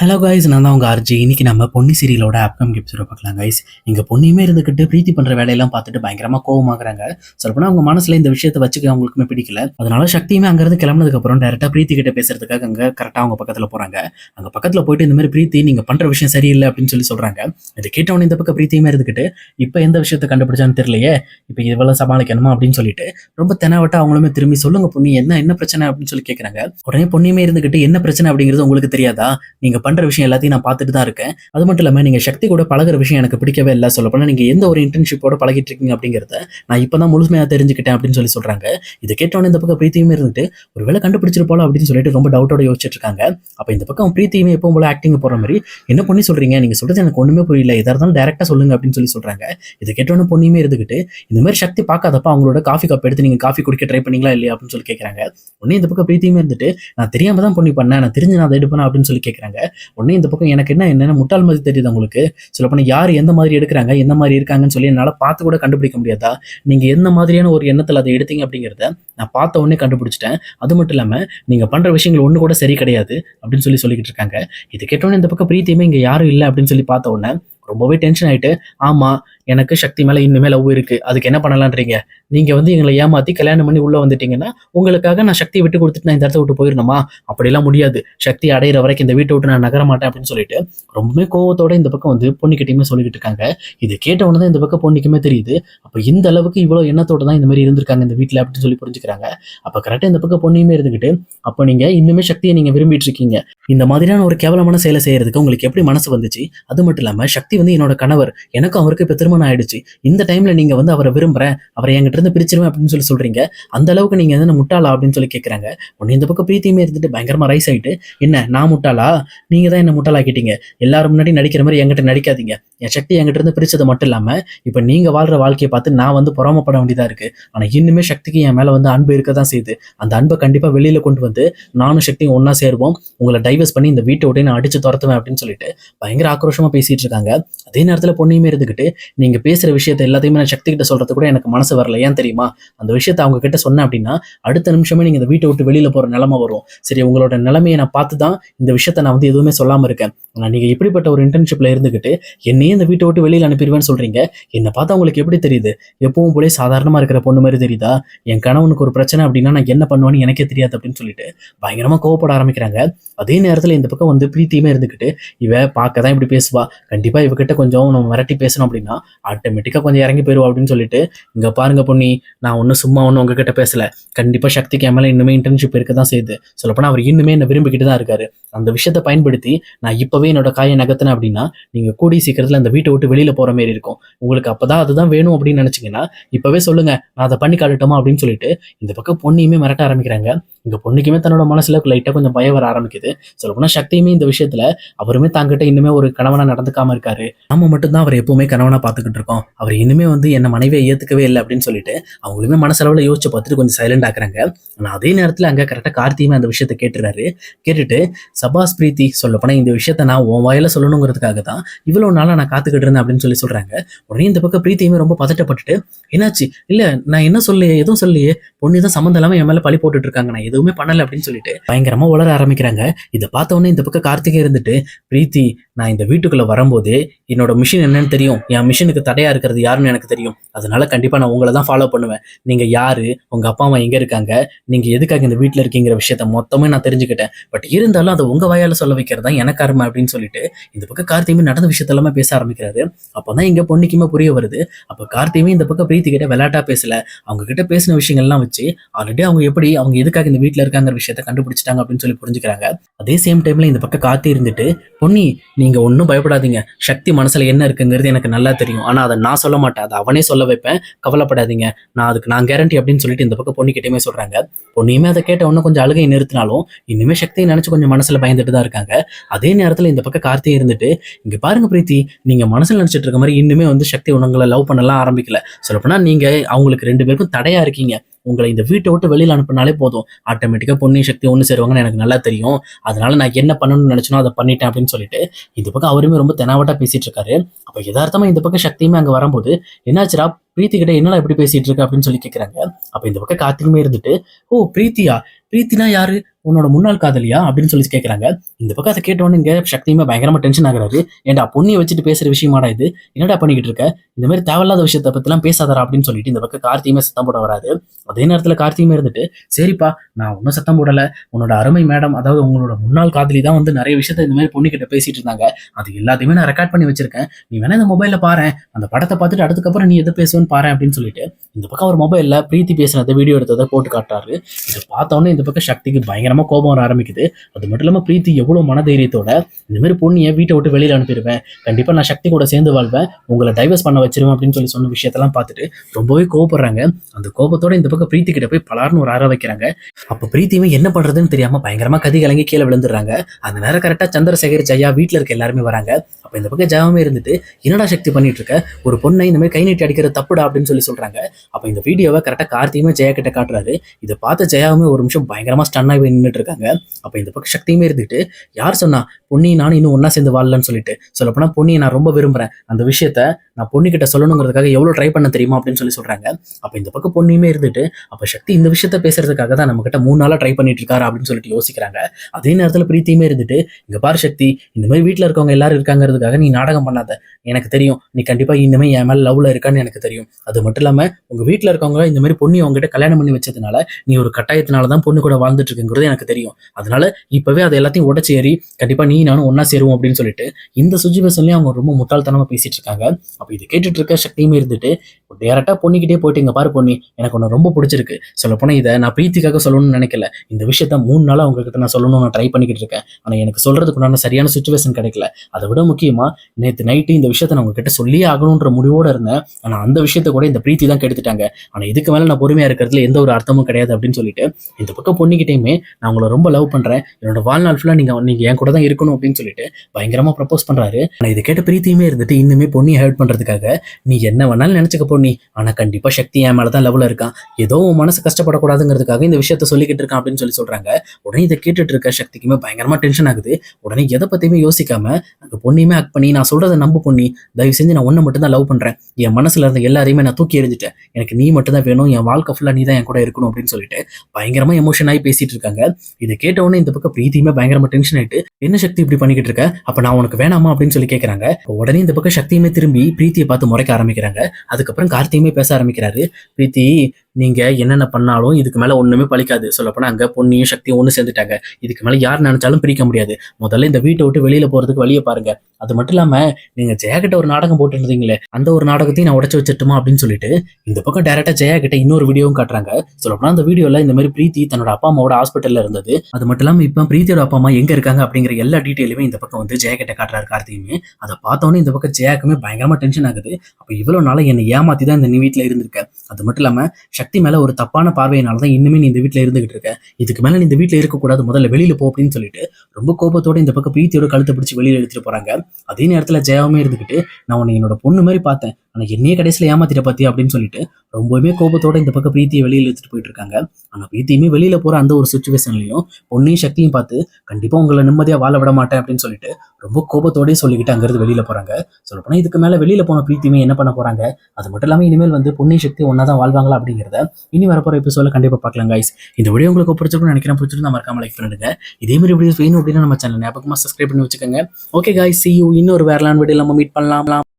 Hello guys நான் தான் உங்கள் ஆர்ஜி இன்னைக்கு நம்ம பொன்னி சீரியலோட அப்கம் எபிசோட பார்க்கலாம் கைஸ் இங்கே பொண்ணுமே இருந்துக்கிட்டு பிரீத்தி பண்ணுற வேலையெல்லாம் பார்த்துட்டு பயங்கரமாக கோவமாகறாங்க. சொல்லப்போனால் அவங்க மனசில் இந்த விஷயத்தை வச்சுக்க அவங்களுக்குமே பிடிக்கல. அதனால சக்தியுமே அங்கேருந்து கிளம்புனதுக்கப்புறம் டேரெக்டாக பிரீத்தி கிட்ட பேசுறதுக்காக அங்கே கரெக்டாக அவங்க பக்கத்தில் போகிறாங்க அங்கே பக்கத்தில் போயிட்டு இந்த மாதிரி பிரீத்தி நீங்கள் பண்ணுற விஷயம் சரியில்லை அப்படின்னு சொல்லி சொல்கிறாங்க இதை கேட்டவொன்னே இந்த பக்கம் பிரீத்தியுமே இருந்துக்கிட்டு இப்போ எந்த விஷயத்தை கண்டுபிடிச்சான்னு தெரியலையே. இப்போ இவ்வளோ சமாளிக்கணுமா? அப்படின்னு சொல்லிட்டு ரொம்ப தெனாவட்டா அவங்களுமே திரும்பி சொல்லுங்க பொண்ணு என்ன என்ன பிரச்சனை? அப்படின்னு சொல்லி கேட்குறாங்க உடனே பொண்ணுமே இருந்துக்கிட்டு என்ன பிரச்சனை? அப்படிங்கிறது உங்களுக்கு தெரியாதா? நீங்க பண்ணுற விஷயம் எல்லாத்தையும் நான் பார்த்துட்டு தான் இருக்கேன். அது மட்டும் இல்லாமல் நீங்கள் சக்தி கூட பழகுற விஷயம் எனக்கு பிடிக்கவே இல்லை. சொல்லப்போனால் நீங்கள் எந்த ஒரு இன்டர்ன்ஷிப்போட பழகிட்டு இருக்கீங்க அப்படிங்கிறத நான் இப்போ தான் முழுமையாக தெரிஞ்சுக்கிட்டேன் அப்படின்னு சொல்லி சொல்கிறாங்க இது கேட்டோன்னே இந்த பக்கம் பிரீத்தியுமே இருந்துட்டு ஒரு வேலை கண்டுபிடிச்சிருப்போம் அப்படின்னு சொல்லிட்டு ரொம்ப டவுட்டோட யோசிச்சுட்டு இருக்காங்க. அப்போ இந்த பக்கம் பிரீத்தியுமே எப்போ போல ஆக்டிங் போகிற மாதிரி என்ன பண்ணி சொல்கிறீங்க நீங்கள் சொல்கிறது எனக்கு ஒன்றுமே புரியல. இதாக இருந்தாலும் டேரெக்டாக சொல்லுங்க அப்படின்னு சொல்லி சொல்கிறாங்க இது கேட்டோன்னு பொண்ணுமே இருந்துக்கிட்டு இந்த மாதிரி சக்தி பார்க்காதப்ப. அவங்களோட காஃபி கப் எடுத்து நீங்கள் காஃபி குடிக்க ட்ரை பண்ணீங்களா இல்லையா? அப்படின்னு சொல்லி கேட்குறாங்க உடனே இந்த பக்கம் பிரீத்தியுமே இருந்துட்டு நான் தெரியாமல் தான் பொண்ணு பண்ணேன். நான் தெரிஞ்சு நான் அதை எடுப்பேன்? அப்படின்னு சொல்லி கேட்குறாங்க உடனே இந்த பக்கம் எனக்கு என்ன என்னென்ன முட்டாள் மாதிரி தெரியுது உங்களுக்கு? சொல்ல யார் எந்த மாதிரி எடுக்கிறாங்க எந்த மாதிரி இருக்காங்கன்னு சொல்லி என்னால் பார்த்து கூட கண்டுபிடிக்க முடியாதா? நீங்கள் எந்த மாதிரியான ஒரு எண்ணத்தில் அதை எடுத்தீங்க அப்படிங்கிறத நான் பார்த்த உடனே கண்டுபிடிச்சிட்டேன். அது மட்டும் இல்லாமல் நீங்கள் பண்ணுற விஷயங்கள் ஒன்று கூட சரி கிடையாது அப்படின்னு சொல்லி சொல்லிக்கிட்டு இருக்காங்க. இது கேட்டோன்னே இந்த பக்கம் பிரீத்தியுமே இங்கே யாரும் இல்லை அப்படின்னு சொல்லி பார்த்த உடனே ரொம்பவே டென்ஷன் ஆயிட்டு ஆமா எனக்கு சக்தி மேலே இன்னுமே லவ் இருக்கு அதுக்கு என்ன பண்ணலான்றீங்க நீங்க வந்து எங்களை ஏமாத்தி கல்யாணம் பண்ணி உள்ள வந்துட்டீங்கன்னா உங்களுக்காக நான் சக்தியை விட்டு கொடுத்துட்டு நான் இந்த இடத்த விட்டு போயிடணுமா அப்படிலாம் முடியாது. சக்தி அடையிற வரைக்கும் இந்த வீட்டை விட்டு நான் நகர மாட்டேன் அப்படின்னு சொல்லிட்டு ரொம்பவே கோவத்தோட இந்த பக்கம் வந்து பொண்ணுக்கிட்டையுமே சொல்லிக்கிட்டு இருக்காங்க. இது கேட்ட உடனே தான் இந்த பக்கம் பொண்ணுக்குமே தெரியுது. அப்போ இந்த அளவுக்கு இவ்வளோ எண்ணத்தோட தான் இந்த மாதிரி இருந்திருக்காங்க இந்த வீட்டில் அப்படின்னு சொல்லி புரிஞ்சுக்கிறாங்க. அப்போ கரெக்டாக இந்த பக்கம் பொண்ணையுமே இருந்துக்கிட்டு அப்போ நீங்கள் இன்னுமே சக்தியை நீங்கள் விரும்பிட்டு இருக்கீங்க. இந்த மாதிரியான ஒரு கேவலமான செயலை செய்யறதுக்கு உங்களுக்கு எப்படி மனசு வந்துச்சு? அது மட்டும் இல்லாமல் சக்தி வந்து என்னோட கணவர் எனக்கும் அவருக்கு இப்போ திருமணம் ஆயிடுச்சு. இந்த டைம்ல நீங்க வந்து அவரை விரும்புறேன் அவரை என்கிட்ட இருந்து பிரிச்சிருவேன் அப்படின்னு சொல்லி சொல்றீங்க. அந்த அளவுக்கு நீங்க என்ன முட்டாளா அப்படின்னு சொல்லி கேட்கறாங்க உடனே இந்த பக்கம் பிரீத்தியுமே இருந்துட்டு பயங்கரமா ரைஸ் ஆயிட்டு என்ன நான் முட்டாளா? நீங்க தான் என்ன முட்டாளாக்கிட்டீங்க? எல்லாரும் முன்னாடி நடிக்கிற மாதிரி என்கிட்ட நடிக்காதீங்க. என் சக்தி என்கிட்ட இருந்து பிரிச்சது மட்டும் இல்லாம இப்ப நீங்க வாழ்ற வாழ்க்கையை பார்த்து நான் வந்து பொறாமப்பட வேண்டியதா இருக்கு. ஆனா இன்னுமே சக்திக்கு என் மேல வந்து அன்பு இருக்க தான் செய்யுது. அந்த அன்பை கண்டிப்பா வெளியில கொண்டு வந்து நானும் சக்தியும் ஒன்னா சேருவோம். உங்களை டைவர்ஸ் பண்ணி இந்த வீட்டை விட்டு நான் அடிச்சு துரத்துவேன் அப்படின்னு சொல்லிட்டு பயங்கர ஆக்ரோஷமா பேசிட்டு இருக்காங்க. அதே நேரத்துல பொண்ணையுமே இருந்துகிட்டு நீங்க பேசுற விஷயத்த எல்லாத்தையுமே நான் சக்தி கிட்ட சொல்றது கூட எனக்கு மனசு வரல. ஏன் தெரியுமா? அந்த விஷயத்த அவங்க கிட்ட சொன்னேன் அப்படின்னா அடுத்த நிமிஷமே நீங்க இந்த வீட்டை விட்டு வெளியில போற நிலைமை வரும். சரி உங்களோட நிலைமையை நான் பார்த்து தான் இந்த விஷயத்த நான் வந்து எதுவுமே சொல்லாம இருக்கேன். நீங்கள் இப்படிப்பட்ட ஒரு இன்டர்ன்ஷிப்ல இருந்துகிட்டு என்னையே இந்த வீட்டை விட்டு வெளியில் அனுப்பிடுவேன்னு சொல்றீங்க. என்னை பார்த்தா உங்களுக்கு எப்படி தெரியுது? எப்பவும் போலே சாதாரணமாக இருக்கிற பொண்ணு மாதிரி தெரியுதா? என் கணவனுக்கு ஒரு பிரச்சனை அப்படின்னா நான் என்ன பண்ணுவேன்னு எனக்கே தெரியாது அப்படின்னு சொல்லிட்டு பயங்கரமா கோவப்பட ஆரம்பிக்கிறாங்க. அதே நேரத்தில் இந்த பக்கம் வந்து பிரீத்தியுமே இருந்துக்கிட்டு இவ பார்க்க தான் இப்படி பேசுவா. கண்டிப்பாக இவகிட்ட கொஞ்சம் நம்ம மிரட்டி பேசணும் அப்படின்னா ஆட்டோமேட்டிக்காக கொஞ்சம் இறங்கி போயிடுவா அப்படின்னு சொல்லிட்டு இங்கே பாருங்க பொண்ணி நான் ஒன்றும் சும்மா ஒன்றும் உங்ககிட்ட பேசல. கண்டிப்பாக சக்திக்கு என் இன்னுமே இன்டர்ன்ஷிப் இருக்க தான் செய்யுது. சொல்லப்போனால் அவர் இன்னுமே என்ன விரும்பிக்கிட்டு தான் இருக்காரு. அந்த விஷயத்தை பயன்படுத்தி நான் இப்போவே என்னோட காயை நகர்த்தினேன் அப்படின்னா நீங்க கூடி சீக்கிரத்துல அந்த வீட்டை விட்டு வெளியில போற மாதிரி இருக்கும். உங்களுக்கு அப்பதான் அதுதான் வேணும் அப்படின்னு நினைச்சீங்கன்னா இப்பவே சொல்லுங்க நான் அதை பண்ணி காட்டட்டுமா அப்படின்னு சொல்லிட்டு இந்த பக்கம் பொண்ணையுமே மிரட்ட ஆரம்பிக்கிறாங்க. இங்க பொண்ணுக்குமே தன்னோட மனசுல லைட்டாக கொஞ்சம் பயம் வர ஆரம்பிக்குது. சொல்லப்போனால் சக்தியுமே இந்த விஷயத்துல அவருமே தாங்கிட்ட இன்னுமே ஒரு கணவனா நடந்துக்காம இருக்காரு. நம்ம மட்டும்தான் அவர் எப்பவுமே கணவனா பார்த்துக்கிட்டு இருக்கோம். அவர் இன்னுமே வந்து என்ன மனைவியை ஏத்துக்கவே இல்லை அப்படின்னு சொல்லிட்டு அவங்களுமே மனசளவுல யோசிச்சு பார்த்துட்டு கொஞ்சம் சைலண்ட் ஆக்குறாங்க. ஆனால் அதே நேரத்துல அங்க கரெக்டா கார்த்தியுமே அந்த விஷயத்த கேட்டுறாரு கேட்டுட்டு சபாஸ் பிரீத்தி சொல்லப்போனால் இந்த விஷயத்த நான் உன் வாயில சொல்லணுங்கிறதுக்காக தான் இவ்வளவு நாளா நான் காத்துக்கிட்டு இருந்தேன் அப்படின்னு சொல்லி சொல்றாங்க. உடனே இந்த பக்கம் பிரீத்தியுமே ரொம்ப பதட்டப்பட்டுட்டு என்னாச்சு? இல்ல நான் என்ன சொல்லையே எதுவும் சொல்லியே பொண்ணு தான் சம்மந்தம் இல்லாமல் என் மேல பழி போட்டுட்டு இருக்காங்க. நான் எதுவுமே பண்ணல அப்படின்னு சொல்லிட்டு பயங்கரமா உளர ஆரம்பிக்கிறாங்க. இதை பார்த்த உடனே இந்த பக்கம் கார்த்திகை இருந்துட்டு பிரீத்தி நான் இந்த வீட்டுக்குள்ள வரும்போது என்னோட மிஷின் என்னன்னு தெரியும். என் மிஷினுக்கு தடையா இருக்கிறது யாருன்னு எனக்கு தெரியும். அதனால கண்டிப்பா நான் உங்களை தான் ஃபாலோ பண்ணுவேன். நீங்க யாரு? உங்க அப்பா அம்மா எங்க இருக்காங்க? நீங்க எதுக்காக இந்த வீட்டில் இருக்கீங்கிற விஷயத்த மொத்தமே நான் தெரிஞ்சுக்கிட்டேன். பட் இருந்தாலும் அதை உங்க வாயால சொல்ல வைக்கிறது தான் எனக்கு அருமை அப்படின்னு சொல்லிட்டு இந்த பக்கம் கார்த்தியுமே நடந்த விஷயத்தெல்லாமே பேச ஆரம்பிக்கிறாரு. அப்பதான் எங்கள் பொண்ணுக்குமே புரிய வருது. அப்ப கார்த்தியுமே இந்த பக்கம் பிரீத்தி கிட்ட விளையாட்டா பேசல. அவங்க கிட்ட பேசின விஷயங்கள்லாம் வச்சு ஆல்ரெடி அவங்க எப்படி அவங்க எதுக்காக இந்த வீட்டில் இருக்காங்கிற விஷயத்த கண்டுபிடிச்சிட்டாங்க அப்படின்னு சொல்லி புரிஞ்சுக்கிறாங்க. அதே சேம் டைமில் இந்த பக்கம் காத்தி இருந்துட்டு பொன்னி நீங்கள் ஒன்றும் பயப்படாதீங்க. சக்தி மனசில் என்ன இருக்குங்கிறது எனக்கு நல்லா தெரியும். ஆனால் அதை நான் சொல்ல மாட்டேன். அதை அவனே சொல்ல வைப்பேன். கவலைப்படாதீங்க. நான் அதுக்கு நான் கேரண்டி அப்படின்னு சொல்லிட்டு இந்த பக்கம் பொண்ணுக்கிட்டயுமே சொல்கிறாங்க பொண்ணியுமே அதை கேட்ட உடனே கொஞ்சம் அழுகை நிறுத்தினாலும் இனிமேல் சக்தியை நினச்சி கொஞ்சம் மனசில் பயந்துட்டு தான் இருக்காங்க. அதே நேரத்தில் இந்த பக்கம் கார்த்திகை இருந்துட்டு இங்கே பாருங்க பிரீத்தி நீங்கள் மனசில் நினச்சிட்டு இருக்க மாதிரி இன்னுமே வந்து சக்தி உணங்களை லவ் பண்ணலாம் ஆரம்பிக்கல. சொல்லப்போனால் நீங்கள் அவங்களுக்கு ரெண்டு பேருக்கும் தடையாக இருக்கீங்க. உங்களை இந்த வீட்டை விட்டு வெளியில் அனுப்புனாலே போதும். ஆட்டோமேட்டிக்காக பொன்னியின் சக்தி ஒன்று சேருவாங்கன்னு எனக்கு நல்லா தெரியும். அதனால நான் என்ன பண்ணணும்னு நினச்சினோ அதை பண்ணிட்டேன் அப்படின்னு சொல்லிட்டு இந்த பக்கம் அவருமே ரொம்ப தெனாவட்டாக பேசிட்டு இருக்காரு. அப்போ எதார்த்தமாக இந்த பக்கம் சக்தியுமே அங்கே வரும்போது என்னாச்சுடா? பிரீத்தி கிட்ட என்னடா இப்படி பேசிட்டு இருக்கு? அப்படின்னு சொல்லி கேட்குறாங்க அப்போ இந்த பக்கம் கார்த்திகுமே இருந்துட்டு ஓ பிரீத்தியா? பிரீத்தினா யாரு? உன்னோட முன்னாள் காதலியா? அப்படின்னு சொல்லி கேட்குறாங்க இந்த பக்கம் அதை கேட்டோன்னு இங்கே சக்தியுமே பயங்கரமாக டென்ஷன் ஆகுறாரு. ஏன்டா பொண்ணியை வச்சுட்டு பேசுகிற விஷயமாடா இது? என்னடா பண்ணிக்கிட்டு இருக்க? இந்த மாதிரி தேவையில்லாத விஷயத்தை பற்றிலாம் பேசாதாரா அப்படின்னு சொல்லிட்டு இந்த பக்கம் கார்த்தியுமே சத்தம் போட வராது அதே நேரத்தில் கார்த்தியுமே இருந்துட்டு சரிப்பா நான் ஒன்றும் சத்தம் போடலை. உன்னோட அருமை மேடம் அதாவது உங்களோட முன்னாள் காதலி தான் வந்து நிறைய விஷயத்த இந்த மாதிரி பொண்ணுகிட்ட பேசிட்டு இருந்தாங்க. அது எல்லாத்தையுமே நான் ரெக்கார்ட் பண்ணி வச்சிருக்கேன். நீ வேணா இந்த மொபைலில் பாரு அந்த படத்தை பார்த்துட்டு அதுக்கப்புறம் நீ எதை பேசுவேன்னு பாரு அப்படின்னு சொல்லிட்டு இந்த பக்கம் அவர் மொபைலில் பிரீத்தி பேசினதை வீடியோ எடுத்ததை போட்டு காட்டுறாரு. இதை பார்த்தோன்னே இந்த பக்கம் சக்திக்கு பயங்கரமாக பயங்கரமா கோபம் வர ஆரம்பிக்குது. அது மட்டும் இல்லாம பிரீத்தி எவ்வளவு மனதைரியத்தோட இந்த மாதிரி பொண்ணியை வீட்டை விட்டு வெளியில் அனுப்பிடுவேன். கண்டிப்பா நான் சக்தி கூட சேர்ந்து வாழ்வேன். உங்களை டைவர்ஸ் பண்ண வச்சிருவேன் அப்படின்னு சொல்லி சொன்ன விஷயத்தெல்லாம் பார்த்துட்டு ரொம்பவே கோவப்படுறாங்க. அந்த கோபத்தோட இந்த பக்கம் பிரீத்தி கிட்ட போய் பலார்னு ஒரு ஆற வைக்கிறாங்க. அப்போ பிரீத்தியுமே என்ன பண்ணுறதுன்னு தெரியாம பயங்கரமாக கதி கலங்கி கீழே விழுந்துடுறாங்க. அந்த நேரம் கரெக்டா சந்திரசேகர் ஜெயா வீட்டில் இருக்க எல்லாருமே வராங்க. அப்போ இந்த பக்கம் ஜெயாமே இருந்துட்டு என்னடா சக்தி பண்ணிட்டு இருக்க? ஒரு பொண்ணை இந்த மாதிரி கை நீட்டி அடிக்கிற தப்புடா? அப்படின்னு சொல்லி சொல்றாங்க. அப்போ இந்த வீடியோவை கரெக்டாக கார்த்தியுமே ஜெயா கிட்ட காட்டுறாரு. இதை பார்த்த ஜெயாவுமே ஒரு நிமிஷம் பயங்கரமா ஸ்டன் ஆகி நின்றுட்டு இருக்காங்க. அப்போ இந்த பக்கம் சக்தியுமே இருந்துட்டு யார் சொன்னா பொன்னி நானும் இன்னும் ஒன்றா சேர்ந்து வாழலன்னு சொல்லிட்டு சொல்லப்போனால் பொன்னியை நான் ரொம்ப விரும்புறேன். அந்த விஷயத்த நான் பொண்ணு கிட்ட சொல்லணுங்கிறதுக்காக எவ்வளவு ட்ரை பண்ண தெரியுமா அப்படின்னு சொல்லி சொல்றாங்க. அப்போ இந்த பக்கம் பொண்ணியுமே இருந்துட்டு அப்போ சக்தி இந்த விஷயத்த பேசுறதுக்காக தான் நம்ம கிட்ட மூணு நாளாக ட்ரை பண்ணிட்டு இருக்காரு அப்படின்னு சொல்லிட்டு யோசிக்கிறாங்க. அதே நேரத்தில் பிரீத்தியுமே இருந்துட்டு இங்கே பாரு சக்தி இந்த மாதிரி வீட்டில் இருக்கவங்க எல்லாரும் இருக்காங்கிறதுக்காக நீ நாடகம் பண்ணாத. எனக்கு தெரியும் நீ கண்டிப்பா இனிமே என் மேலே லவ்ல இருக்கான்னு எனக்கு தெரியும். அது மட்டும் இல்லாமல் உங்க வீட்டில் இருக்கவங்க இந்த மாதிரி பொண்ணு உங்ககிட்ட கல்யாணம் பண்ணி வச்சதுனால நீ ஒரு கட்டாயத்தினால தான் பொண்ணு கூட வாழ்ந்துட்டு இருக்குங்கிறது எனக்கு தெரியும். அதனால இப்போவே அது எல்லாத்தையும் உடச்சு ஏறி நீ நீ நானும் ஒன்றா சேருவோம் அப்படின்னு சொல்லிட்டு இந்த சுச்சுவேஷன்லேயும் அவங்க ரொம்ப முட்டாள்தனமாக பேசிட்டு இருக்காங்க அப்போ இது கேட்டுட்டு இருக்க சக்தியுமே இருந்துட்டு டேரெக்டாக பொண்ணிக்கிட்டே போயிட்டு பாரு பொண்ணி எனக்கு ஒன்று ரொம்ப பிடிச்சிருக்கு. சொல்லப்போனால் இதை நான் பிரீத்திக்காக சொல்லணும்னு நினைக்கல. இந்த விஷயத்த மூணு நாளாக உங்ககிட்ட நான் சொல்லணும்னு நான் ட்ரை பண்ணிக்கிட்டு இருக்கேன். ஆனால் எனக்கு சொல்கிறதுக்குண்டான சரியான சுச்சுவேஷன் கிடைக்கல. அதை விட முக்கியமாக நேற்று நைட்டு இந்த விஷயத்த நான் உங்ககிட்ட சொல்லியே ஆகணுன்ற முடிவோடு இருந்தேன். ஆனால் அந்த விஷயத்த கூட இந்த பிரீத்தி தான் கெடுத்துட்டாங்க. ஆனால் இதுக்கு மேலே நான் பொறுமையாக இருக்கிறதுல எந்த ஒரு அர்த்தமும் கிடையாது அப்படின்னு சொல்லிட்டு இந்த பக்கம் பொண்ணிக்கிட்டேயுமே நான் உங்களை ரொம்ப லவ் பண்ணுறேன் என்னோட வாழ்நாள் ஃபுல்லாக நீங்கள் நீங்கள் என் கூட தான் இருக்கணும் அப்படின்னு சொல்லிட்டு பயங்கரமா ப்ரப்போஸ் பண்றாரு. ஆனா இதை கேட்ட பிரீத்தியுமே இருந்துட்டு இன்னுமே பொண்ணியை ஹெல்ப் பண்றதுக்காக நீ என்ன வேணாலும் நினைச்சுக்க பொண்ணி ஆனா கண்டிப்பா சக்தி என் மேல தான் லெவல இருக்கான். ஏதோ உன் மனசு கஷ்டப்படக்கூடாதுங்கிறதுக்காக இந்த விஷயத்த சொல்லிக்கிட்டு இருக்கான் அப்படின்னு சொல்லி சொல்றாங்க. உடனே இதை கேட்டுட்டு இருக்க சக்திக்குமே பயங்கரமா டென்ஷன் ஆகுது. உடனே எதை பத்தியுமே யோசிக்காம அந்த பொண்ணையுமே ஆக்ட் பண்ணி நான் சொல்றதை நம்ப பொண்ணி. தயவு செஞ்சு நான் ஒன்றை மட்டும் தான் லவ் பண்றேன். என் மனசுல இருந்த எல்லாரையுமே நான் தூக்கி எறிஞ்சிட்டேன். எனக்கு நீ மட்டும் தான் வேணும். என் வாழ்க்கை ஃபுல்லா நீ தான் என் கூட இருக்கணும் அப்படின்னு சொல்லிட்டு பயங்கரமா எமோஷன் ஆகி பேசிட்டு இருக்காங்க. இதை கேட்ட உடனே இந்த பக்கம் பிரீத்தியுமே பயங்கரமா டென்ஷன் ஆயிட்டு என்ன சக்தி இப்படி பண்ணிக்கிட்டு இருக்க? அப்ப நான் உனக்கு வேணாமா அப்படின்னு சொல்லி கேட்கறாங்க உடனே இந்த பக்கம் சக்தியுமே திரும்பி பிரீத்தியை பார்த்து முறைக்க ஆரம்பிக்கிறாங்க. அதுக்கப்புறம் கார்த்தியுமே பேச ஆரம்பிக்கிறாரு. பிரீத்தி நீங்க என்னென்ன பண்ணாலும் இதுக்கு மேல ஒண்ணுமே பழிக்காது. சொல்லப்போனா அங்க பொண்ணையும் சக்தியும் ஒண்ணு சேர்ந்துட்டாங்க. இதுக்கு மேல யார் நினைச்சாலும் பிரிக்க முடியாது. முதல்ல இந்த வீட்டை விட்டு வெளியில போறதுக்கு வழியை பாருங்க. அது மட்டும் இல்லாம நீங்க ஜெயா கிட்ட ஒரு நாடகம் போட்டு இருந்தீங்களே அந்த ஒரு நாடகத்தையும் நான் உடச்சு வச்சிட்டுமா அப்படின்னு சொல்லிட்டு இந்த பக்கம் டேரக்டா ஜெயா கிட்ட இன்னொரு வீடியோவும் காட்டுறாங்க. சொல்லப்போனா அந்த வீடியோல இந்த மாதிரி பிரீத்தி தன்னோட அப்பா அம்மாவோட ஹாஸ்பிட்டல்ல இருந்தது. அது மட்டும் இல்லாம இப்ப பிரீத்தியோட அப்பா அம்மா எங்க இருக்காங்க அப்படிங்கிற எல்லா டீட்டெயிலுமே இந்த பக்கம் வந்து ஜெயா கிட்ட காட்டுறாரு கார்த்தியுமே. அதை பார்த்தோன்னே இந்த பக்கம் ஜெயாக்குமே பயங்கரமா டென்ஷன் ஆகுது. அப்ப இவ்வளவு நாளா என்னை ஏமாத்தி தான் இந்த நீ வீட்டுல இருந்திருக்க. அது மட்டும் இல்லாம சக்தி மேல ஒரு தப்பான பார்வையினால தான் இன்னுமே நீ இந்த வீட்டில் இருந்துகிட்டு இருக்க. இதுக்கு மேல நீ இந்த வீட்டில் இருக்கக்கூடாது முதல்ல வெளியில போ அப்படின்னு சொல்லிட்டு ரொம்ப கோபத்தோட இந்த பக்கம் பிரீத்தியோட கழுத்தை பிடிச்சி வெளியில எடுத்துகிட்டு போறாங்க. அதே நேரத்துல ஜெயாவுமே இருந்துகிட்டு நான் உன்னை என்னோட பொண்ணு மாதிரி பார்த்தேன். ஆனா என்னையே கடைசியில ஏமாத்திட்ட பார்த்தியா அப்படின்னு சொல்லிட்டு ரொம்பவுமே கோபத்தோட இந்த பக்கம் பிரீத்தியை வெளியில் எடுத்துட்டு போயிட்டு இருக்காங்க ஆனா பிரீத்தியுமே வெளியில போற அந்த ஒரு சுச்சுவேஷன்லயும் பொண்ணையும் சக்தியும் பார்த்து கண்டிப்பா உங்களை நிம்மதியா வாழ விட மாட்டேன் அப்படின்னு சொல்லிட்டு ரொம்ப கோபத்தோடய சொல்லிக்கிட்டு அங்கேருந்து வெளியில போறாங்க. சொல்லப்போனால் இதுக்கு மேல வெளியில போன பிரீத்தியுமே என்ன பண்ண போறாங்க? அது மட்டும் இல்லாம இனிமேல் வந்து பொண்ணை சக்தி ஒன்றா தான் வாழ்வாங்களா அப்படிங்கிறத இனி வரப்போற எபிசோட கண்டிப்பா பார்க்கலாம் கைஸ் இந்த வீடியோ உங்களுக்கு பிடிச்சிருக்கும்னு நினைக்கிறேன். பிடிச்சிருந்தா மறக்காம லைக் பண்ணுங்க. இதே மாதிரி வீடியோஸ் வேணும் அப்படின்னா நம்ம சேனல் ஞாபகமா சப்ஸ்கிரைப் பண்ணி வச்சுக்கோங்க. Okay guys. சி யூ இன்னொரு வேறலான் வீடியோ நம்ம மீட் பண்ணலாம்.